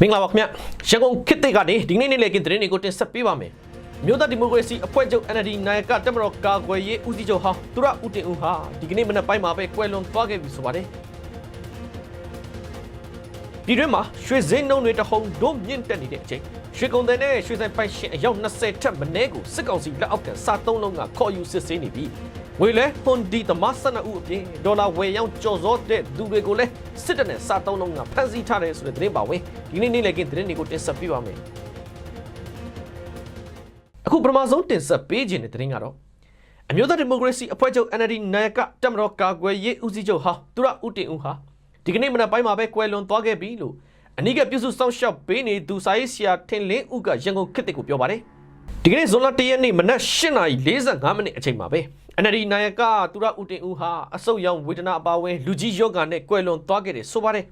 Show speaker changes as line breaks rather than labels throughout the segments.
မင်္ဂလာပါခင်ဗျရန်ကုန်ခေတ်သစ်ကနေဒီနေ့နေ့လည်ကင်းသတင်းတွေကိုတင်ဆက်ပေးပါမယ်မြို့သားဒီမိုကရေစီအဖွဲ့ချုပ် NLD နိုင်ကတက်မတော်ကာကွယ်ရေးဦးစီးချုပ်ဟောင်းသူရဦးတင်ဦးဟာဒီကနေ့မနက်ပိုင်းမှာပဲကွယ်လွန်သွားခဲ့ပြီဆိုပါတယ်ပြည်တွင်းမှာရွှေစင်းနှုံတွေတဟုန်တို့မြင့်တက်နေတဲ့အချိန် ရွှေကုန်တဲ့နဲ့ရွှေဆိုင်ပိုင်ရှင်အယောက်20ထက်မနည်းကိုစစ်ကောင်စီလက်အောက်ကစားသုံးလုံးကခေါ်ယူစစ်ဆေးနေပြီးငွေလဲဟွန်ဒီသမား12ဦးအပြင်ဒေါ်လာဝယ်ရောင်းကြော်စောတဲ့သူတွေကိုလည်းစစ်တပ်နဲ့စားသုံးလုံးကဖမ်းဆီးထားတယ်ဆိုတဲ့သတင်းပါဝင်ဒီနေ့နေ့လည်ကင်းသတင်းတွေကိုတင်ဆက်ပြပါမယ်အခုပထမဆုံးတင်ဆက်ပေးခြင်းတဲ့သတင်းကတော့အမျိုးသားဒီမိုကရေစီအဖွဲ့ချုပ် NLD နိုင်ကတက်မတော်ကာကွယ်ရေးဦးစီးချုပ်ဟာသူရဦးတင်ဦးဟာဒီကနေ့မနက်ပိုင်းမှာပဲကွယ်လွန်သွားခဲ့ပြီလို့ အနိကပြုစုစောင့်ရှောက်ပေးနေသူစာရေးဆရာထင်လင်းဦးကရန်ကုန်ခေတ်တစ်ကိုပြောပါတယ်ဒီကနေ့ဇွန်လ၁ရက်နေ့မနက်၈ :45 မိနစ်အချိန်မှာပဲ NLD နိုင်ကသူရဦးတင်ဦးဟာအဆုတ်ရောင်ဝေဒနာအပါအဝင်လူကြီးယောဂါနဲ့ကွယ်လွန်သွားခဲ့တယ်ဆိုပါတယ်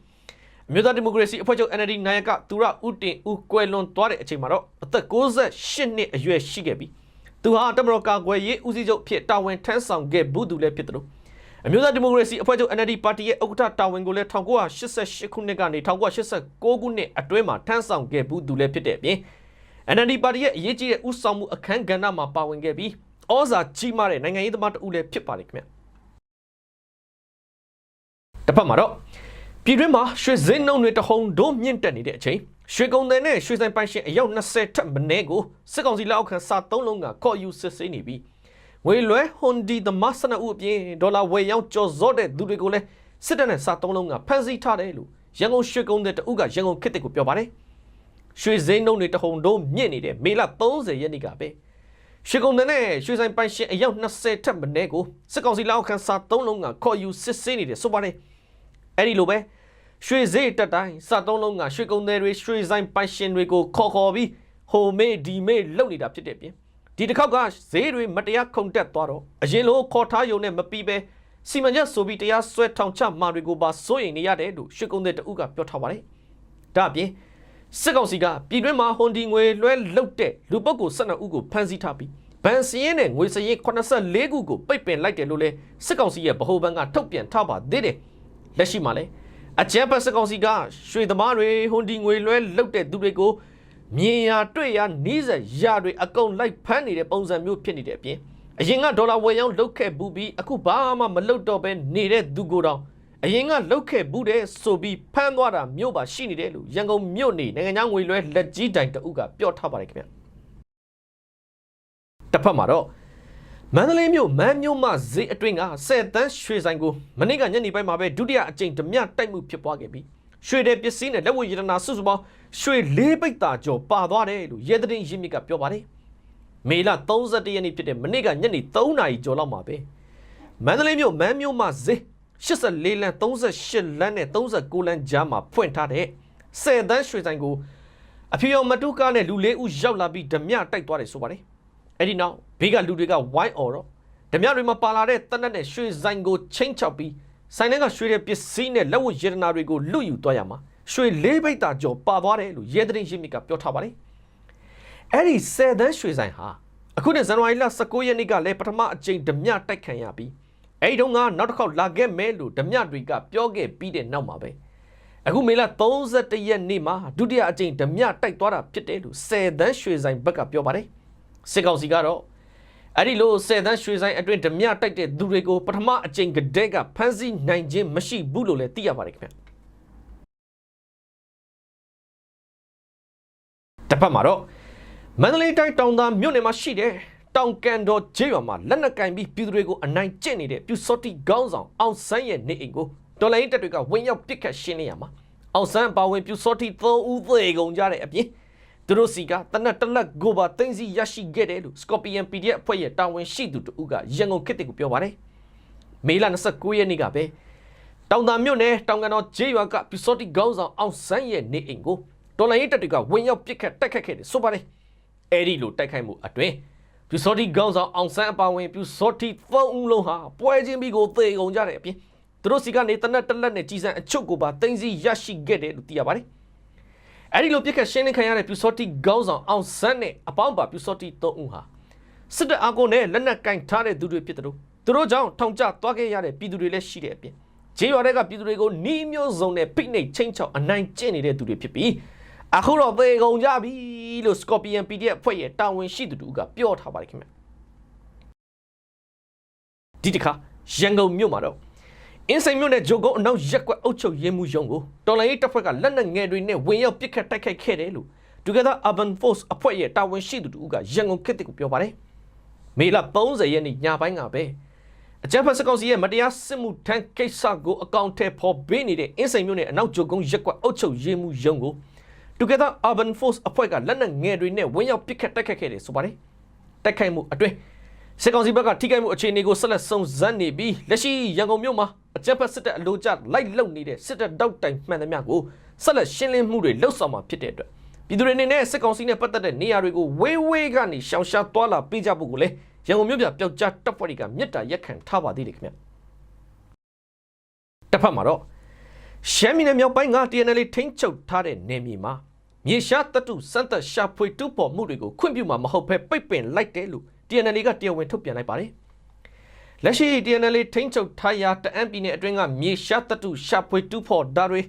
အမျိုးသားဒီမိုကရေစီအဖွဲ့ချုပ် NLD နိုင်ကသူရဦးတင်ဦးကွယ်လွန်သွားတဲ့အချိန်မှာတော့အသက်68နှစ်အရွယ်ရှိခဲ့ပြီသူဟာတမတော်ကာကွယ်ရေးဦးစီးချုပ်ဖြစ်တာဝန်ထမ်းဆောင်ခဲ့ဘူးသူလည်းဖြစ်တယ်လို့ အမျိုးသားဒီမိုကရေစီအဖွဲ့ချုပ် NLD ပါတီရဲ့ဥက္ကဋ္ဌတာဝန်ကိုလည်း1988ခုနှစ်ကနေ1989ခုနှစ်အတွင်းမှာထမ်းဆောင်ခဲ့ဘူးသူလည်းဖြစ်တဲ့အပြင် NLD ပါတီရဲ့အရေးကြီးတဲ့ဥဆောင်မှုအခမ်းကဏ္ဍမှာပါဝင်ခဲ့ပြီးဩဇာကြီးမားတဲ့နိုင်ငံရေးသမားတဦးလည်းဖြစ်ပါတယ်ခင်ဗျတစ်ဖက်မှာတော့ပြည်တွင်းမှာရွှေစင်းနှုံတွေတဟုန်တို့မြင့်တက်နေတဲ့အချိန်ရွှေကုန်တယ်နဲ့ရွှေဆိုင်ပိုင်ရှင်အယောက်20ထက်မနည်းကိုစစ်ကောင်စီလက်အောက်ခံစာသုံးလုံးကခေါ်ယူစစ်ဆေးနေပြီး ငွေလွဲဟွန်ဒီသမားစနအုပ်အပြင်ဒေါ်လာဝယ်ရောင်းကြော်စောတဲ့သူတွေကိုလည်းစစ်တပ်နဲ့စာသုံးလုံးကဖမ်းဆီးထားတယ်လို့ရန်ကုန်ရွှေကုန်တဲ့တအုပ်ကရန်ကုန်ခေတ်တစ်ကိုပြောပါတယ်ရွှေစင်းနှုံတွေတဟုန်တို့မြင့်နေတဲ့မေလ30ရက်နေ့ကပဲရွှေကုန်တဲ့နဲ့ရွှေဆိုင်ပိုင်ရှင်အယောက်20ထက်မနည်းကိုစစ်ကောင်စီလက်အောက်ခံစာသုံးလုံးကခေါ်ယူစစ်ဆေးနေတယ်ဆိုပါတယ်အဲ့ဒီလိုပဲရွှေဈေးတက်တိုင်းစသုံးလုံးကရွှေကုန်သည်တွေရွှေဆိုင်ပိုင်ရှင်တွေကိုခေါ်ခေါ်ပြီးဟိုမေးဒီမေးလုပ်နေတာဖြစ်တဲ့ပြင် ဒီတစ်ခေါက်ကဈေးတွေမတရားခုန်တက်သွားတော့အရင်လိုခေါ်ထားယုံနဲ့မပြီးပဲစီမံချက်ဆိုပြီးတရားစွဲထောင်ချမှာတွေကိုပါစိုးရိမ်နေရတယ်လို့ရွှေကုန်သည်တဦးကပြောထားပါတယ်ဒါအပြင်စစ်ကောင်စီကပြည်တွင်းမှာဟွန်ဒီငွေလွှဲလုတ်တဲ့လူပုဂ္ဂိုလ်12ဦးကိုဖမ်းဆီးထားပြီးဗန်စီရင်နဲ့ငွေစရင်84ခုကိုပိတ်ပင်လိုက်တယ်လို့လဲစစ်ကောင်စီရဲ့ဗဟိုဘဏ်ကထုတ်ပြန်ထားပါသေးတယ်လက်ရှိမှာလဲအကြမ်းဖက်စကောင်စီကရွှေသမားတွေဟွန်ဒီငွေလွှဲလုတ်တဲ့သူတွေကို မြင်ရတွေ့ရနီးစက်ရတွေအကုန်လိုက်ဖမ်းနေတဲ့ပုံစံမျိုးဖြစ်နေတဲ့အပြင်အရင်ကဒေါ်လာဝယ်ရောင်းလုတ်ခဲ့ဘူးပြီးအခုဘာမှမလုတ်တော့ပဲနေတဲ့သူကိုတောင်အရင်ကလုတ်ခဲ့ဘူးတဲ့ဆိုပြီးဖမ်းသွားတာမျိုးပါရှိနေတယ်လို့ရန်ကုန်မြို့နေနိုင်ငံခြားငွေလွှဲလက်ကြီးတိုင်တအုပ်ကပြောထားပါတယ်ခင်ဗျတစ်ဖက်မှာတော့မန္တလေးမြို့မန်းမြို့မှဈေးအတွင်းက10တန်းရွှေဆိုင်ကိုမနေ့ကညနေပိုင်းမှာပဲဒုတိယအကြိမ်ဓမြတိုက်မှုဖြစ်ပွားခဲ့ပြီး ရွှေတဲ့ပစ္စည်းနဲ့လက်ဝတ်ရတနာစုစုပေါင်းရွှေလေးပိတ်တာကျော်ပါသွားတယ်လို့ရဲသတင်ရင်းမြစ်ကပြောပါတယ်။မေလ31ရက်နေ့ဖြစ်တဲ့မနေ့ကညနေ3နာရီကျော်လောက်မှာပဲမန္တလေးမြို့မန်းမြို့မှဈေး84လမ်း38လမ်းနဲ့39လမ်းကြားမှာဖွင့်ထားတဲ့10တန်းရွှေဆိုင်ကိုအဖြူရောင်မတုကားနဲ့လူလေးဦးရောက်လာပြီးဓမြတိုက်သွားတယ်ဆိုပါတယ်။အဲ့ဒီနောက်ဘေးကလူတွေကဝိုင်းអော်တော့ဓမြတွေမှာပါလာတဲ့တနက်နဲ့ရွှေဆိုင်ကိုချင်းချောက်ပြီး ဆိုင်ထဲကရွှေတဲ့ပစ္စည်းနဲ့လက်ဝတ်ရတနာတွေကိုလွတ်ယူသွားရမှာရွှေလေးပိတ်တာကျော်ပါသွားတယ်လို့ရဲသတင်ရင်းမြစ်ကပြောထားပါတယ်အဲ့ဒီဆယ်တန်းရွှေဆိုင်ဟာအခုနှစ်ဇန်နဝါရီလ19ရက်နေ့ကလည်းပထမအကြိမ်ဓမြတိုက်ခံရပြီးအဲ့ဒီတော့ကနောက်တစ်ခေါက်လာခဲ့မယ်လို့ဓမြတွေကပြောခဲ့ပြီးတဲ့နောက်မှာပဲအခုမေလ31ရက်နေ့မှာဒုတိယအကြိမ်ဓမြတိုက်သွားတာဖြစ်တယ်လို့ဆယ်တန်းရွှေဆိုင်ဘက်ကပြောပါတယ်စစ်ကောင်စီကတော့ အဲ့ဒီလိုဆယ်တန်းရွှေဆိုင်အတွင်းဓမြတိုက်တဲ့သူတွေကိုပထမအကြိမ်ကတည်းကဖမ်းဆီးနိုင်ခြင်းမရှိဘူးလို့လည်းသိရပါတယ်ခင်ဗျတစ်ဖက်မှာတော့မန္တလေးတိုင်းတောင်သားမြို့နယ်မှာရှိတဲ့တောင်ကန်တော်ကျေးရွာမှာလက်နက်ကင်ပြီးပြည်သူတွေကိုအနိုင်ကျင့်နေတဲ့ပြူစောတိကောင်းဆောင်အောင်ဆန်းရဲ့နေအိမ်ကိုတော်လိုင်းတပ်တွေကဝင်ရောက်ပစ်ခတ်ရှင်းနေရမှာအောင်ဆန်းပါဝင်ပြူစောတိ3ဦးသေကုန်ကြတဲ့အပြင် သူတို့စီကတနက်တလက်ကိုပါသိမ်းစီရရှိခဲ့တယ်လို့ Scorpion PDF အဖွဲ့ရဲ့တာဝန်ရှိသူတဦးကရန်ကုန်ခေတ်ကိုပြောပါတယ်။မေလ29ရက်နေ့ကပဲတောင်တမြို့နယ်တောင်ကန်တော်ဂျေးရွာကပီစောတိကောင်းဆောင်အောင်ဆန်းရဲ့နေအိမ်ကိုတော်လိုင်းရေးတပ်တွေကဝင်ရောက်ပစ်ခတ်တိုက်ခတ်ခဲ့တယ်ဆိုပါတယ်။အဲဒီလိုတိုက်ခိုက်မှုအတွင်းပီစောတိကောင်းဆောင်အောင်ဆန်းအပါဝင်ပီစောတိသုံးဦးလုံးဟာပွဲချင်းပြီးကိုသေကုန်ကြတဲ့အပြင်သူတို့စီကနေတနက်တလက်နဲ့ကြီးစံအချုပ်ကိုပါသိမ်းစီရရှိခဲ့တယ်လို့သိရပါတယ်။ အဲ့ဒီလိုပြစ်ခတ်ရှင်းလင်းခံရတဲ့ပြူစောတိခေါင်းဆောင်အောင်ဆန်းနဲ့အပေါင်းပါပြူစောတိ၃ဦးဟာစစ်တပ်အာကိုနဲ့လက်နက်ကင်ထားတဲ့သူတွေဖြစ်တယ်လို့သူတို့ကြောင့်ထောင်ကျသွားခဲ့ရတဲ့ပြည်သူတွေလည်းရှိတဲ့အပြင်ဂျေးရွာတွေကပြည်သူတွေကိုနှီးမျိုးစုံနဲ့ဖိနှိပ်ချင်းချောက်အနိုင်ကျင့်နေတဲ့သူတွေဖြစ်ပြီးအခုတော့သေကုန်ကြပြီလို့ Scorpion PDF အဖွဲ့ရဲ့တာဝန်ရှိသူတူကပြောထားပါတယ်ခင်ဗျဒီတစ်ခါရန်ကုန်မြို့မှာတော့ အင်းစိန်မြို့နယ်ဂျိုကုန်းအနောက်ရက်ကွက်အုပ်ချုပ်ရေးမှုရုံးကိုတော်လိုင်းရေးတပ်ဖွဲ့ကလက်နက်ငယ်တွေနဲ့ဝင်ရောက်ပစ်ခတ်တိုက်ခိုက်ခဲ့တယ်လို့ Together Urban Force အဖွဲ့ရဲ့တာဝန်ရှိသူတူကရန်ကုန်ခေတ်ကိုပြောပါတယ်မေလ30ရက်နေ့ညပိုင်းကပဲအကြမ်းဖက်စကောင်စီရဲ့မတရားစစ်မှုထမ်းကိစ္စကိုအကောင့်ထဲပေါ်ပေးနေတဲ့အင်းစိန်မြို့နယ်အနောက်ဂျိုကုန်းရက်ကွက်အုပ်ချုပ်ရေးမှုရုံးကို Together Urban Force အဖွဲ့ကလက်နက်ငယ်တွေနဲ့ဝင်ရောက်ပစ်ခတ်တိုက်ခိုက်ခဲ့တယ်ဆိုပါတယ်တိုက်ခိုက်မှုအတွင်းစစ်ကောင်စီဘက်ကထိခိုက်မှုအခြေအနေကိုဆက်လက်စုံစမ်းနေပြီးလက်ရှိရန်ကုန်မြို့မှာ အကြမ်းဖက်စစ်တပ်အလို့ကျလိုက်လုံနေတဲ့စစ်တပ်တောက်တိုင်မှန်သမျှကိုဆက်လက်ရှင်းလင်းမှုတွေလှုပ်ဆောင်မှာဖြစ်တဲ့အတွက်ပြည်သူတွေအနေနဲ့စစ်ကောင်စီနဲ့ပတ်သက်တဲ့နေရာတွေကိုဝေးဝေးကနေရှောင်ရှားသွားလာပေးကြဖို့ကိုလည်းရန်ကုန်မြို့ပြပျောက်ကြားတပ်ဖွဲ့တွေကမြစ်တာရက်ခံထားပါသေးတယ်ခင်ဗျတစ်ဖက်မှာတော့ရှမ်းပြည်နယ်မြောက်ပိုင်းက TNL ထိန်းချုပ်ထားတဲ့နယ်မြေမှာမြေရှားတပ်တုစမ်းသက်ရှာဖွေတူးပေါ်မှုတွေကိုခွင့်ပြုမှာမဟုတ်ဘဲပိတ်ပင်လိုက်တယ်လို့ TNL ကတရားဝင်ထုတ်ပြန်လိုက်ပါတယ် လက်ရှိ TNL ထိန်းချုပ်ထားရာတအန်းပြည်နယ်အတွင်းကမြေရှားတပ်တုရှာဖွေတူးဖော်ဓာတ်တွေ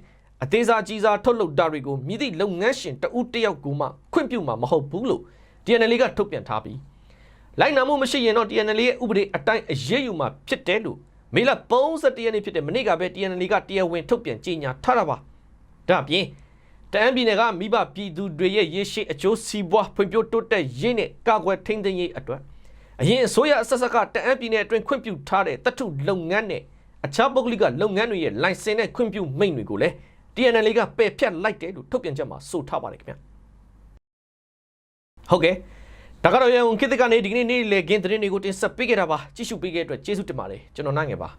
အသေးစားကြီးစားထုတ်လုပ်ဓာတ်တွေကိုမြည်သည့်လုပ်ငန်းရှင်တဦးတစ်ယောက်ကူမှခွင့်ပြုမှာမဟုတ်ဘူးလို့ TNL ကထုတ်ပြန်ထားပြီးလိုက်နာမှုမရှိရင်တော့ TNL ရဲ့ဥပဒေအတိုင်းအရေးယူမှာဖြစ်တယ်လို့မေလ31ရက်နေ့ဖြစ်တဲ့မနေ့ကပဲ TNL ကတရားဝင်ထုတ်ပြန်ကြေညာထားတာပါဒါ့အပြင်တအန်းပြည်နယ်ကမိဘပြည်သူတွေရဲ့ရေရှည်အကျိုးစီးပွားဖွံ့ဖြိုးတိုးတက်ရေးနဲ့ကာကွယ်ထိန်းသိမ်းရေးအတွက် အရင်အစိုးရအဆက်ဆက်ကတအန်းပြည်နယ်အတွင်းခွင့်ပြုထားတဲ့တထုလုပ်ငန်းနဲ့အခြားပုဂ္ဂလိကလုပ်ငန်းတွေရဲ့လိုင်စင်နဲ့ခွင့်ပြုမိန့်တွေကိုလည်း TNL ကပယ်ဖျက်လိုက်တယ်လို့ထုတ်ပြန်ချက်မှာဆိုထားပါတယ်ခင်ဗျဟုတ်ကဲ့ဒါကတော့ရန်ကုန်ခေတ်သစ်ကနေဒီကနေ့နေ့လေကင်းသတင်းတွေကိုတင်ဆက်ပေးခဲ့တာပါကြည့်ရှုပေးခဲ့တဲ့အတွက်ကျေးဇူးတင်ပါတယ်ကျွန်တော်နိုင်ငယ်ပါ